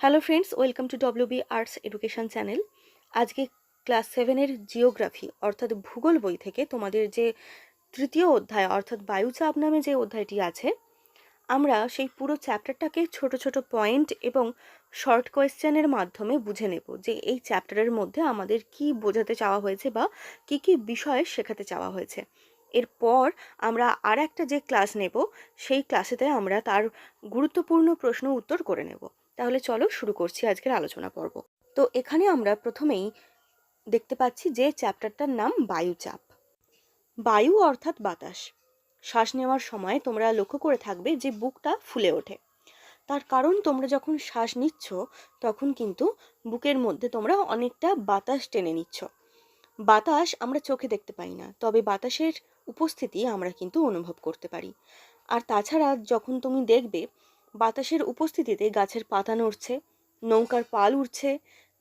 Hello friends welcome to WB arts education channel আজকে class সেভেনের geography অর্থাৎ ভূগোল বই থেকে তোমাদের যে তৃতীয় অধ্যায়, অর্থাৎ বায়ুচাপ নামে যে অধ্যায়টি আছে, আমরা সেই পুরো চ্যাপ্টারটাকে ছোট ছোট পয়েন্ট এবং শর্ট কোয়েশ্চেনের মাধ্যমে বুঝে নেব যে এই চ্যাপ্টারের মধ্যে আমাদের কি বোঝাতে চাওয়া হয়েছে বা কি কি বিষয় শেখাতে চাওয়া হয়েছে। এরপর আমরা আর একটা যে ক্লাস নেব, সেই ক্লাসেতে আমরা তার গুরুত্বপূর্ণ প্রশ্ন উত্তর করে নেব। তাহলে চলো শুরু করছি আজকের আলোচনা পর্ব। তো এখানে আমরা প্রথমেই দেখতে পাচ্ছি যে চ্যাপ্টারটার নাম বায়ুচাপ। বায়ু অর্থাৎ বাতাস। শ্বাস নেওয়ার সময় তোমরা লক্ষ্য করে থাকবে যে বুকটা ফুলে ওঠে। তার কারণ তোমরা যখন শ্বাস নিচ্ছ, তখন কিন্তু বুকের মধ্যে তোমরা অনেকটা বাতাস টেনে নিচ্ছ। বাতাস আমরা চোখে দেখতে পাই না, তবে বাতাসের উপস্থিতি আমরা কিন্তু অনুভব করতে পারি। আর তাছাড়া যখন তুমি দেখবে বাতাসের উপস্থিতিতে গাছের পাতা নড়ছে, নৌকার পাল উঠছে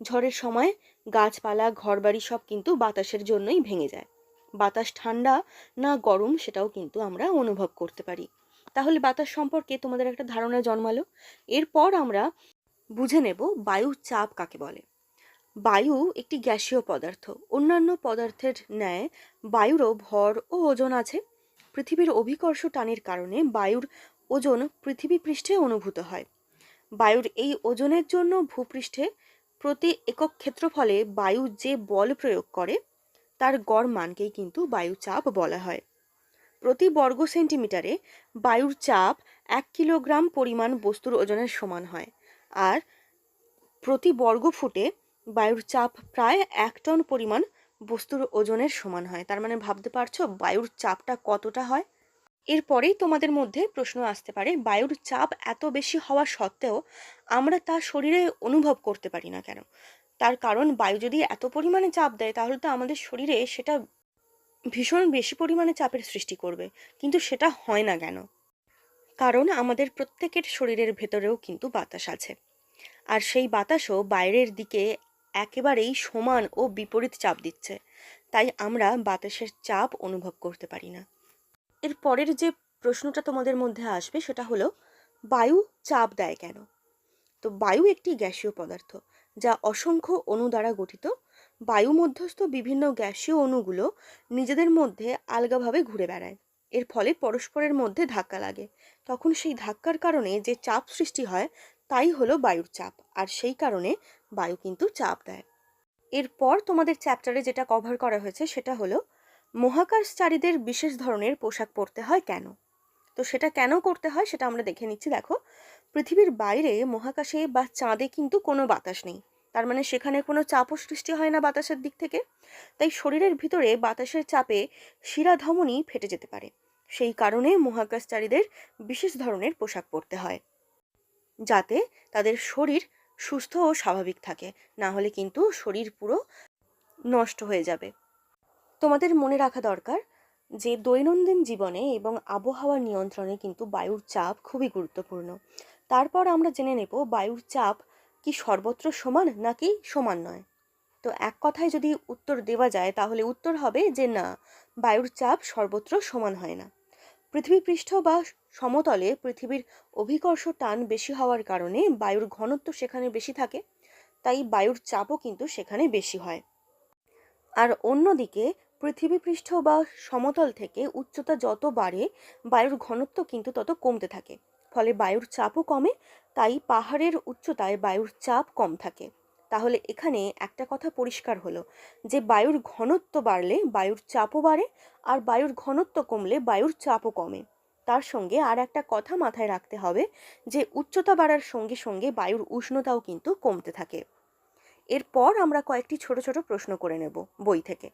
ঝড়ের সময় গাছপালা, ঘরবাড়ি সব কিন্তু বাতাসের জন্যই ভেঙে যায়। বাতাস ঠান্ডা না গরম সেটাও কিন্তু আমরা অনুভব করতে পারি। তাহলে বাতাস সম্পর্কে তোমাদের একটা ধারণা জন্মালো। এরপর আমরা বুঝে নেব বায়ু চাপ কাকে বলে। বায়ু একটি গ্যাসীয় পদার্থ। অন্যান্য পদার্থের ন্যায় বায়ুরও ভর ও ওজন আছে। পৃথিবীর অভিকর্ষ টানের কারণে বায়ুর ওজন পৃথিবী পৃষ্ঠে অনুভূত হয়। বায়ুর এই ওজনের জন্য ভূপৃষ্ঠে প্রতি একক ক্ষেত্রফলে বায়ু যে বল প্রয়োগ করে, তার গড় মানকেই কিন্তু বায়ু চাপ বলা হয়। প্রতি বর্গ সেন্টিমিটারে বায়ুর চাপ এক কিলোগ্রাম পরিমাণ বস্তুর ওজনের সমান হয় আর প্রতি বর্গ ফুটে বায়ুর চাপ প্রায় এক টন পরিমাণ বস্তুর ওজনের সমান হয়। তার মানে ভাবতে পারছ, বায়ুর চাপটা কতটা হয়? এরপরেই তোমাদের মধ্যে প্রশ্ন আসতে পারে, বায়ুর চাপ এত বেশি হওয়া সত্ত্বেও আমরা তা শরীরে অনুভব করতে পারি না কেন? তার কারণ, বায়ু যদি এত পরিমাণে চাপ দেয়, তাহলে তো আমাদের শরীরে সেটা ভীষণ বেশি পরিমাণে চাপের সৃষ্টি করবে। কিন্তু সেটা হয় না কেন? কারণ আমাদের প্রত্যেকের শরীরের ভেতরেও কিন্তু বাতাস আছে। আর সেই বাতাসও বাইরের দিকে একেবারেই সমান ও বিপরীত চাপ দিচ্ছে। তাই আমরা বাতাসের চাপ অনুভব করতে পারি না। এর পরের যে প্রশ্নটা তোমাদের মধ্যে আসবে সেটা হলো, বায়ু চাপ দেয় কেন? তো বায়ু একটি গ্যাসীয় পদার্থ, যা অসংখ্য অণু দ্বারা গঠিত। বায়ু মধ্যস্থ বিভিন্ন গ্যাসীয় অণুগুলো নিজেদের মধ্যে আলগাভাবে ঘুরে বেড়ায়। এর ফলে পরস্পরের মধ্যে ধাক্কা লাগে। তখন সেই ধাক্কার কারণে যে চাপ সৃষ্টি হয়, তাই হলো বায়ুর চাপ। আর সেই কারণে বায়ু কিন্তু চাপ দেয়। এরপর তোমাদের চ্যাপ্টারে যেটা কভার করা হয়েছে সেটা হলো মহাকাশচারীদের বিশেষ ধরনের পোশাক পরতে হয় কেন? তো সেটা কেন করতে হয় সেটা আমরা দেখে নিচ্ছি, দেখো। পৃথিবীর বাইরে মহাকাশে বা চাঁদে কিন্তু কোনো বাতাস নেই। তার মানে সেখানে কোনো চাপও সৃষ্টি হয় না বাতাসের দিক থেকে। তাই শরীরের ভিতরে বাতাসের চাপে শিরা শিরাধমনী ফেটে যেতে পারে। সেই কারণে মহাকাশচারীদের বিশেষ ধরনের পোশাক পরতে হয়। যাতে তাদের শরীর সুস্থ ও স্বাভাবিক থাকে। না হলে কিন্তু শরীর পুরো নষ্ট হয়ে যাবে। তোমাদের মনে রাখা দরকার যে দৈনন্দিন জীবনে এবং আবহাওয়া নিয়ন্ত্রণে কিন্তু বায়ুর চাপ খুবই গুরুত্বপূর্ণ। তারপর আমরা জেনে নেব বায়ুর চাপ কি সর্বত্র সমান নাকি সমান নয়। তো এক কথায় যদি উত্তর দেওয়া যায় তাহলে উত্তর হবে যে না, বায়ুর চাপ সর্বত্র সমান হয় না। পৃথিবী পৃষ্ঠ বা সমতলে পৃথিবীর অভিকর্ষ টান বেশি হওয়ার কারণে বায়ুর ঘনত্ব সেখানে বেশি থাকে, তাই বায়ুর চাপও কিন্তু সেখানে বেশি হয়। আর অন্যদিকে পৃথিবী পৃষ্ঠ বা সমতল থেকে উচ্চতা যত বাড়ে, বায়ুর ঘনত্ব কিন্তু তত কমতে থাকে। ফলে বায়ুর চাপও কমে, তাই পাহাড়ের উচ্চতায় বায়ুর চাপ কম থাকে। তাহলে এখানে একটা কথা পরিষ্কার হলো, যে বায়ুর ঘনত্ব বাড়লে বায়ুর চাপও বাড়ে, আর বায়ুর ঘনত্ব কমলে বায়ুর চাপও কমে। তার সঙ্গে আর একটা কথা মাথায় রাখতে হবে, যে উচ্চতা বাড়ার সঙ্গে সঙ্গে বায়ুর উষ্ণতাও কিন্তু কমতে থাকে। এরপর আমরা কয়েকটি ছোট ছোট প্রশ্ন করে নেব বই থেকে।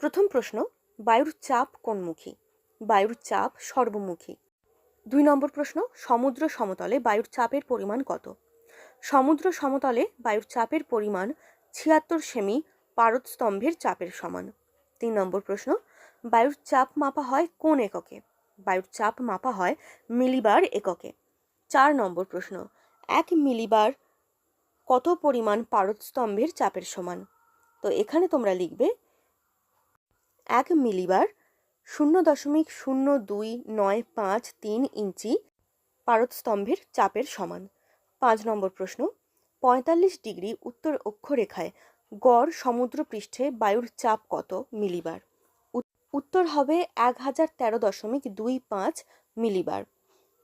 প্রথম প্রশ্ন, বায়ুর চাপ কোনমুখী? বায়ুর চাপ সর্বমুখী। দুই নম্বর প্রশ্ন, সমুদ্র সমতলে বায়ুর চাপের পরিমাণ কত? সমুদ্র সমতলে বায়ুর চাপের পরিমাণ ছিয়াত্তর সেমি পারদস্তম্ভের চাপের সমান। তিন নম্বর প্রশ্ন, বায়ুর চাপ মাপা হয় কোন এককে? বায়ুর চাপ মাপা হয় মিলিবার এককে। চার নম্বর প্রশ্ন, এক মিলিবার কত পরিমাণ পারদস্তম্ভের চাপের সমান? তো এখানে তোমরা লিখবে এক মিলিবার শূন্য দশমিক শূন্য দুই নয় পাঁচ তিন ইঞ্চি পারদস্তম্ভের চাপের সমান। পাঁচ নম্বর প্রশ্ন, পঁয়তাল্লিশ ডিগ্রি উত্তর অক্ষরেখায় গড় সমুদ্র পৃষ্ঠে বায়ুর চাপ কত মিলিবার? উত্তর হবে এক হাজার তেরো দশমিক দুই পাঁচ মিলিবার।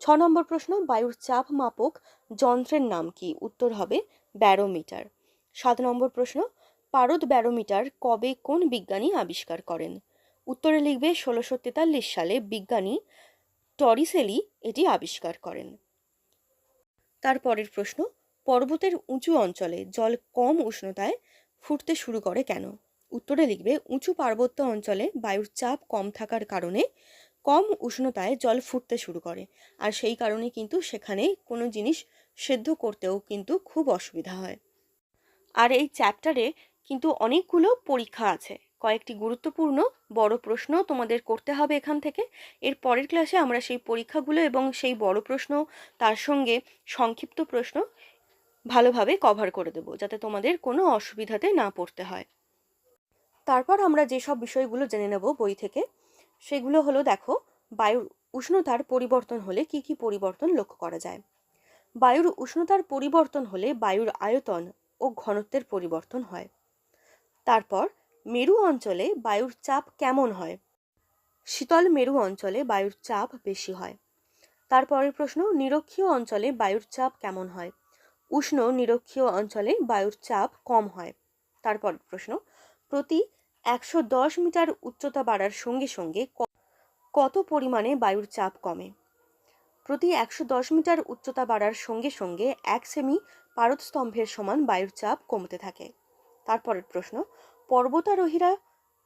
ছ নম্বর প্রশ্ন, বায়ুর চাপ মাপক যন্ত্রের নাম কি? উত্তর হবে ব্যারোমিটার। সাত নম্বর প্রশ্ন পারদ ব্যারোমিটার কবে কোন বিজ্ঞানী আবিষ্কার করেন? উত্তরে লিখবে ষোলোশো তেতাল্লিশ সালে বিজ্ঞানী টরিসেলি এটি আবিষ্কার করেন। তারপরের প্রশ্ন, পর্বতের উঁচু অঞ্চলে জল কম উষ্ণতায় ফুটতে শুরু করে কেন? উত্তরে লিখবে, উঁচু পার্বত্য অঞ্চলে বায়ুর চাপ কম থাকার কারণে কম উষ্ণতায় জল ফুটতে শুরু করে। আর সেই কারণে কিন্তু সেখানে কোনো জিনিস সেদ্ধ করতেও কিন্তু খুব অসুবিধা হয়। আর এই চ্যাপ্টারে কিন্তু অনেকগুলো পরীক্ষা আছে। কয়েকটি গুরুত্বপূর্ণ, বড় প্রশ্ন তোমাদের করতে হবে এখান থেকে। এর পরের ক্লাসে আমরা সেই পরীক্ষাগুলো এবং সেই বড় প্রশ্ন, তার সঙ্গে সংক্ষিপ্ত প্রশ্ন ভালোভাবে কভার করে দেবো, যাতে তোমাদের কোনো অসুবিধাতে না পড়তে হয়। তারপর আমরা যেসব বিষয়গুলো জেনে নেব বই থেকে, সেগুলো হলো দেখো, বায়ুর উষ্ণতার পরিবর্তন হলে কি কি পরিবর্তন লক্ষ্য করা যায়? বায়ুর উষ্ণতার পরিবর্তন হলে বায়ুর আয়তন ও ঘনত্বের পরিবর্তন হয়। তারপর মেরু অঞ্চলে বায়ুর চাপ কেমন হয়? শীতল মেরু অঞ্চলে বায়ুর চাপ বেশি হয়। তারপরের প্রশ্ন, নিরক্ষীয় অঞ্চলে বায়ুর চাপ কেমন হয়? উষ্ণ নিরক্ষীয় অঞ্চলে বায়ুর চাপ কম হয়। তারপর প্রশ্ন, প্রতি একশো দশ মিটার উচ্চতা বাড়ার সঙ্গে সঙ্গে কত পরিমাণে বায়ুর চাপ কমে? প্রতি একশো দশ মিটার উচ্চতা বাড়ার সঙ্গে সঙ্গে এক সেমি পারদস্তম্ভের সমান বায়ুর চাপ কমতে থাকে। তারপরের প্রশ্ন, পর্বতারোহীরা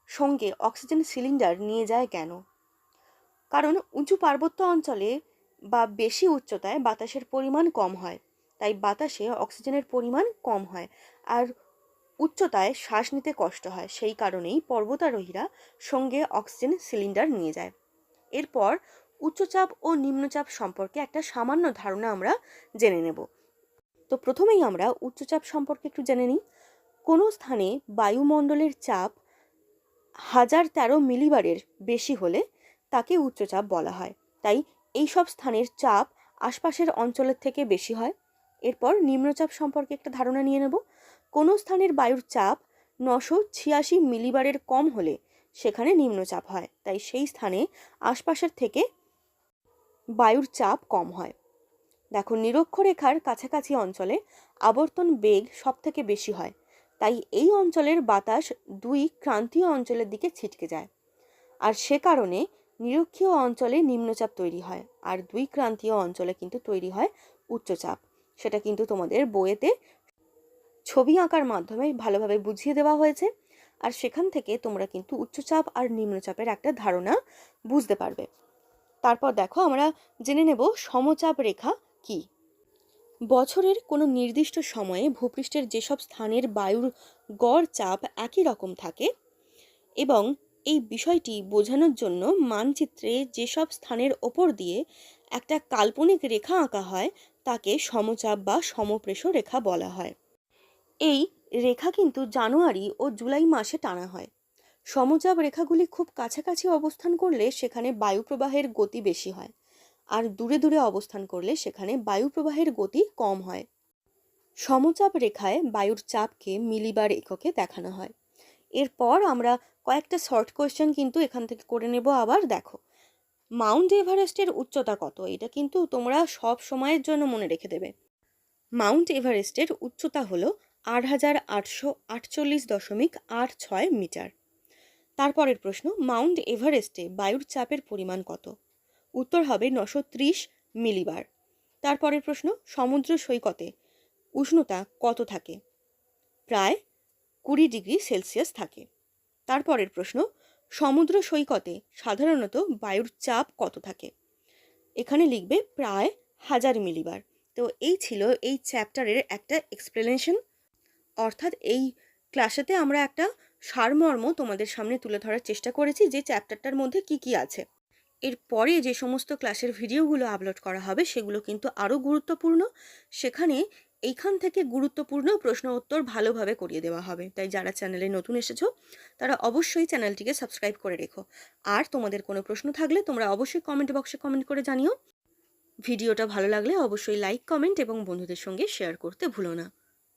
সঙ্গে অক্সিজেন সিলিন্ডার নিয়ে যায় কেন? কারণ উঁচু পার্বত্য অঞ্চলে বা বেশি উচ্চতায় বাতাসের পরিমাণ কম হয়, তাই বাতাসে অক্সিজেনের পরিমাণ কম হয় আর উচ্চতায় শ্বাস নিতে কষ্ট হয়। সেই কারণেই পর্বতারোহীরা সঙ্গে অক্সিজেন সিলিন্ডার নিয়ে যায়। এরপর উচ্চচাপ ও নিম্নচাপ সম্পর্কে একটা সামান্য ধারণা আমরা জেনে নেব। তো প্রথমেই আমরা উচ্চচাপ সম্পর্কে একটু জেনে নিই। কোনো স্থানে বায়ুমণ্ডলের চাপ হাজার তেরো মিলিবারের বেশি হলে তাকে উচ্চচাপ বলা হয়। তাই এই সব স্থানের চাপ আশপাশের অঞ্চলের থেকে বেশি হয়। এরপর নিম্নচাপ সম্পর্কে একটা ধারণা নিয়ে নেব। কোনো স্থানের বায়ুর চাপ নশো ছিয়াশি মিলিবারের কম হলে সেখানে নিম্নচাপ হয়। তাই সেই স্থানে আশপাশের থেকে বায়ুর চাপ কম হয়। দেখো, নিরক্ষরেখার কাছাকাছি অঞ্চলে আবর্তন বেগ সব থেকে বেশি হয়। তাই এই অঞ্চলের বাতাস দুই ক্রান্তীয় অঞ্চলের দিকে ছিটকে যায়। আর সে কারণে নিরক্ষীয় অঞ্চলে নিম্নচাপ তৈরি হয় আর দুই ক্রান্তীয় অঞ্চলে কিন্তু তৈরি হয় উচ্চচাপ। সেটা কিন্তু তোমাদের বইয়েতে ছবি আঁকার মাধ্যমে ভালোভাবে বুঝিয়ে দেওয়া হয়েছে আর সেখান থেকে তোমরা কিন্তু উচ্চচাপ আর নিম্নচাপের একটা ধারণা বুঝতে পারবে। তারপর দেখো আমরা জেনে নেব সমচাপ রেখা কি। বছরের কোনো নির্দিষ্ট সময়ে ভূপৃষ্ঠের যেসব স্থানের বায়ুর গড় চাপ একই রকম থাকে এবং এই বিষয়টি বোঝানোর জন্য মানচিত্রে যেসব স্থানের ওপর দিয়ে একটা কাল্পনিক রেখা আঁকা হয়, তাকে সমচাপ বা সমপ্রেষ রেখা বলা হয়। এই রেখা কিন্তু জানুয়ারি ও জুলাই মাসে টানা হয়। সমচাপ রেখাগুলি খুব কাছাকাছি অবস্থান করলে সেখানে বায়ু প্রবাহের গতি বেশি হয়। আর দূরে দূরে অবস্থান করলে সেখানে বায়ু প্রবাহের গতি কম হয়। সমচাপ রেখায় বায়ুর চাপকে মিলিবার এককে দেখানো হয়। এরপর আমরা কয়েকটা শর্ট কোয়েশ্চেন কিন্তু এখান থেকে করে নেব আবার, দেখো। মাউন্ট এভারেস্টের উচ্চতা কত? এটা কিন্তু তোমরা সব সময়ের জন্য মনে রেখে দেবে। মাউন্ট এভারেস্টের উচ্চতা হলো আট হাজার আটশো আটচল্লিশ দশমিক আট ছয় মিটার। তারপরের প্রশ্ন মাউন্ট এভারেস্টে বায়ুর চাপের পরিমাণ কত? উত্তর হবে নশো ত্রিশ মিলিবার। তারপরের প্রশ্ন, সমুদ্র সৈকতে উষ্ণতা কত থাকে? প্রায় কুড়ি ডিগ্রি সেলসিয়াস থাকে। তারপরের প্রশ্ন, সমুদ্র সৈকতে সাধারণত বায়ুর চাপ কত থাকে? এখানে লিখবে প্রায় হাজার মিলিবার। তো এই ছিল এই চ্যাপ্টারের একটা এক্সপ্লেনেশন অর্থাৎ এই ক্লাসেতে আমরা একটা সারমর্ম তোমাদের সামনে তুলে ধরার চেষ্টা করেছি যে চ্যাপ্টারটার মধ্যে কি কি আছে। এরপরে যে সমস্ত ক্লাসের ভিডিওগুলো আপলোড করা হবে, সেগুলো কিন্তু আরও গুরুত্বপূর্ণ। সেখানে এইখান থেকে গুরুত্বপূর্ণ প্রশ্ন উত্তর ভালোভাবে করিয়ে দেওয়া হবে। তাই যারা চ্যানেলে নতুন এসেছ, তারা অবশ্যই চ্যানেলটিকে সাবস্ক্রাইব করে রেখো। আর তোমাদের কোনো প্রশ্ন থাকলে তোমরা অবশ্যই কমেন্ট বক্সে কমেন্ট করে জানিও। ভিডিওটা ভালো লাগলে অবশ্যই লাইক কমেন্ট এবং বন্ধুদের সঙ্গে শেয়ার করতে ভুলো না।